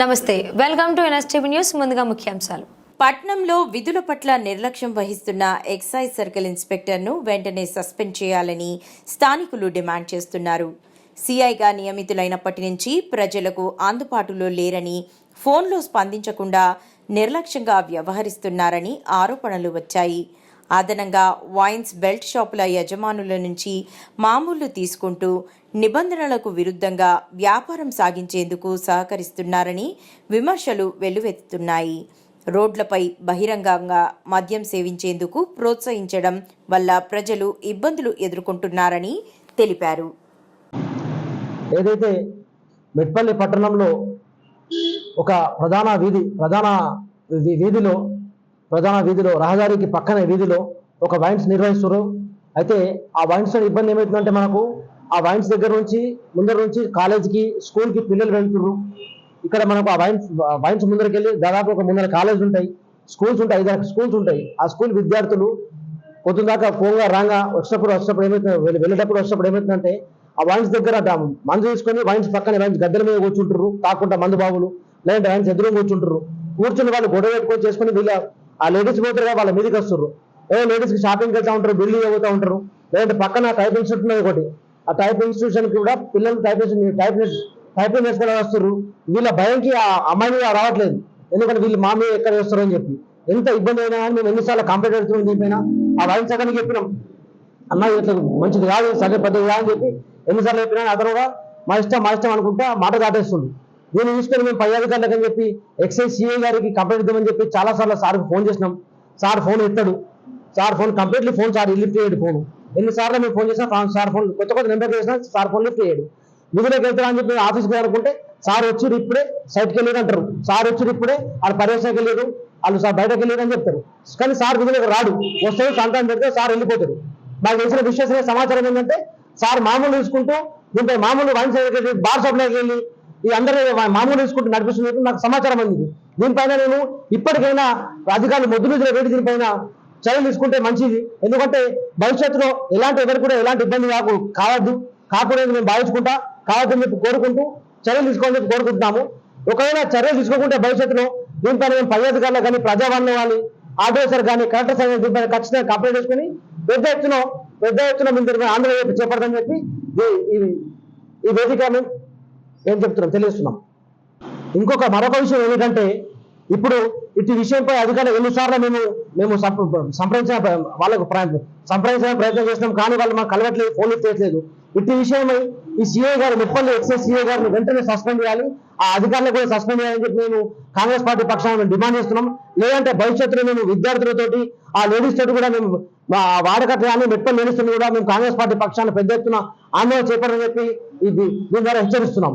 నమస్తే welcome to NSTV news ముందుగా ముఖ్యాంశాలు. పట్నంలో విధుల పట్ల నిర్లక్ష్యం వహిస్తున్న ఎక్సైజ్ సర్కిల్ ఇన్స్పెక్టర్ను వెంటనే సస్పెండ్ చేయాలని స్థానికులు డిమాండ్ చేస్తున్నారు. సిఐగా నియమితులైనప్పటి నుంచి ప్రజలకు అందుబాటులో లేరని ఫోన్లో స్పందించకుండా నిర్లక్ష్యంగా వ్యవహరిస్తున్నారని ఆరోపణలు వచ్చాయి. అదనంగా వైన్స్ బెల్ట్ షాపుల యజమానుల నుంచి మామూలు తీసుకుంటూ నిబంధనలకు విరుద్ధంగా వ్యాపారం సాగించేందుకు సహకరిస్తున్నారని విమర్శలు వెల్లువెత్తుతున్నాయి. రోడ్లపై బహిరంగంగా మద్యం సేవించేందుకు ప్రోత్సహించడం వల్ల ప్రజలు ఇబ్బందులు ఎదుర్కొంటున్నారని తెలిపారు. ఏదైతే మెట్పల్లి పట్టణంలో ఒక ప్రధాన వీధి ప్రధాన వీధిలో ప్రధాన వీధిలో రహదారికి పక్కన వీధిలో ఒక వైన్స్ నిర్వహిస్తారు అయితే ఆ వైన్స్ ఇబ్బంది ఏమవుతుందంటే మనకు ఆ వైన్స్ దగ్గర నుంచి ముందర నుంచి కాలేజీకి స్కూల్కి పిల్లలు వెళ్తున్నారు ఇక్కడ మనకు ఆ వైన్స్ వైన్స్ ముందరికి వెళ్ళి దాదాపు ఒక ముందర కాలేజ్ ఉంటాయి స్కూల్స్ ఉంటాయి ఐదారు స్కూల్స్ ఉంటాయి. ఆ స్కూల్ విద్యార్థులు పొద్దున్న దాకా పోగా రాగా వచ్చినప్పుడు వచ్చినప్పుడు ఏమవుతుంది వెళ్ళి- వెళ్ళేటప్పుడు వచ్చినప్పుడు ఏమవుతుందంటే ఆ వైన్స్ దగ్గర మందు తీసుకొని వైన్స్ పక్కన వైన్స్ గద్దెల మీద కూర్చుంటారు కాకుండా మందు బాబులు లేదంటే వైన్స్ ఎదురు కూర్చుంటారు కూర్చుని వాళ్ళు గొడవ పెట్టుకొని చేసుకొని వీళ్ళ ఆ లేడీస్ పోతారు వాళ్ళ మీదకి వస్తారు ఏ లేడీస్కి షాపింగ్ ఉంటారు బిల్లు పోతా ఉంటారు. లేదంటే పక్కన టైప్ ఇన్స్టిట్యూట్ ఉన్నది ఒకటి. ఆ టైప్ ఇన్స్టిట్యూషన్కి కూడా పిల్లలు టైప్ టైప్ టైపింగ్ నేర్చుకుని వస్తారు వీళ్ళ భయంకి ఆ అమ్మాయి రావట్లేదు. ఎందుకంటే వీళ్ళు మా మీద ఎక్కడ వేస్తారు అని చెప్పి. ఎంత ఇబ్బంది అయినా కానీ మేము ఎన్నిసార్లు కంప్లైంట్ పెడుతున్నాం దీనిపైన ఆ వైన్ సగానికి చెప్పినాం. అన్న ఇట్లా మంచిది కాదు సగం పెద్దది కాదని చెప్పి ఎన్నిసార్లు చెప్పినా అతను కూడా మా ఇష్టం మా ఇష్టం అనుకుంటా మాట దాటేస్తుంది దీన్ని తీసుకొని మేము పై అధికారులకు అని చెప్పి ఎక్సైజ్ సిఐ గారికి కంప్లైంట్ ఇద్దామని చెప్పి చాలా సార్లు సార్కి ఫోన్ చేసినాం. సార్ ఫోన్ ఎత్తాడు. Sir phone completely phone sir lift చేయడు ఫోన్ ఎన్నిసార్లు మేము ఫోన్ చేసినా సార్ ఫోన్ కొత్త కొత్త నెంబర్ చేసినా సార్ ఫోన్ లిఫ్ట్ చేయడు. విధులకు వెళ్తారా అని చెప్పి ఆఫీస్కి అనుకుంటే సార్ వచ్చి ఇప్పుడే సైట్కి వెళ్ళేది అంటారు. సార్ వచ్చి ఇప్పుడే వాళ్ళు పర్యవేక్షణకి వెళ్ళారు. వాళ్ళు సార్ బయటకు వెళ్ళారు అని చెప్తారు. కానీ సార్ విధులకు రాడు. వస్తే సంతానం పెడితే సార్ వెళ్ళిపోతారు మాకు తెలిసిన విశ్వసనీయ సమాచారం ఏంటంటే సార్ మామూలు తీసుకుంటూ దీంట్లో మామూలు వైన్స్ బార్ షాప్లోకి వెళ్ళి ఈ అందరూ మామూలు తీసుకుంటూ నడిపిస్తున్నట్టు నాకు సమాచారం అందింది. దీనిపైన నేను ఇప్పటికైనా అధికారులు మొద్దు పెట్టి దీనిపైన చర్యలు తీసుకుంటే మంచిది. ఎందుకంటే భవిష్యత్తులో ఎలాంటి ఎవరు కూడా ఎలాంటి ఇబ్బంది కాకు కావద్దు. కాకూడదు మేము భావించుకుంటా కావద్దు మీకు కోరుకుంటూ చర్యలు తీసుకోవాలని చెప్పి కోరుకుంటున్నాము. ఒకవేళ చర్యలు తీసుకోకుంటే భవిష్యత్తులో దీనిపైన మేము పై అధికారులు కానీ ప్రజావాణి కానీ ఆర్డీఓసర్ కానీ కలెక్టర్ సార్ దీనిపైన ఖచ్చితంగా కంప్లైంట్ చేసుకుని పెద్ద ఎత్తున పెద్ద ఎత్తున ముందు ఆంధ్రప్రదేశ్ చెప్పి చేపడదని చెప్పి ఈ- వేదిక ఏం చెప్తున్నాం? తెలియజేస్తున్నాం. ఇంకొక మరొక విషయం ఏమిటంటే ఇప్పుడు ఇటు విషయంపై అధికారులు ఎన్నిసార్లు మేము మేము సంప్రదించిన వాళ్ళకు సంప్రదించిన ప్రయత్నం చేస్తున్నాం కానీ వాళ్ళు మాకు కలవట్లేదు ఫోన్ చేయట్లేదు. ఇటు విషయమై ఈ సీఏ గారు ముప్పల్లి ఎక్సైజ్ సీఏ గారిని వెంటనే సస్పెండ్ చేయాలి. ఆ అధికారులు కూడా సస్పెండ్ చేయాలని చెప్పి మేము కాంగ్రెస్ పార్టీ పక్షాన మేము డిమాండ్ చేస్తున్నాం. లేదంటే భవిష్యత్తులో మేము విద్యార్థులతోటి ఆ లేడీస్ తోటి కూడా మేము మా వాడకట్లు కానీ మెట్పల్లి లేడీస్ కూడా మేము కాంగ్రెస్ పార్టీ పక్షాన పెద్ద ఎత్తున ఆందోళన చేపడని చెప్పి ఇది దీని ద్వారా హెచ్చరిస్తున్నాం.